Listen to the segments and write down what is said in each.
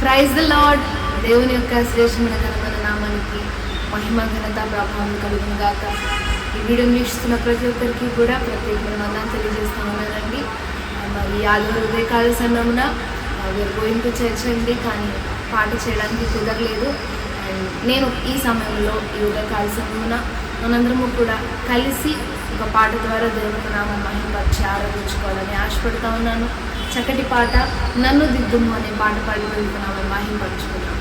Praise the lord దేవుని యొక్క శ్రేష్టమైన ఘనమైన నామానికి మహిమ ఘనత ప్రభావం కలుగును గాక ఈ వీడియో వీక్షిస్తున్న ప్రతి ఒక్కరికి కూడా ప్రత్యేకమైన వందనాలు తెలియజేస్తూ ఉన్నానండి మరి ఆదివారం ఉదయకాల సమయమున వీరు గోయింగ్ చేర్చండి కానీ పాట చేయడానికి కుదరలేదు. అండ్ నేను ఈ సమయంలో ఈ ఉదయకాల సమయమున మనందరము కూడా కలిసి ఒక పాట ద్వారా దేవుని నామం మహిమపరిచి ఆరాధించుకోవాలని ఆశపడుతూ ఉన్నాను. చక్కటి పాట నన్ను దిద్దుము అనే పాట పాడి దేవుని నామం మహిమపరుచుకున్నాను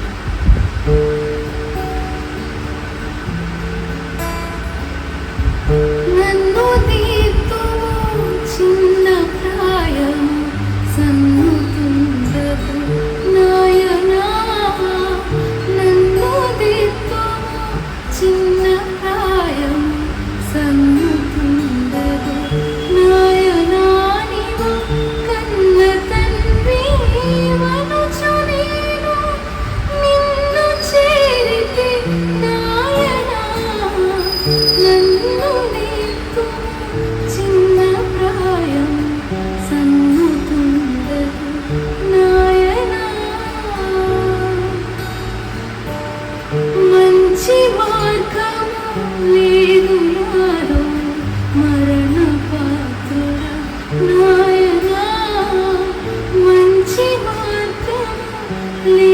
మంచి మార్గము లేదు నాలో మరణ పాత్రుడ నాయనా మంచి మార్గము లేదు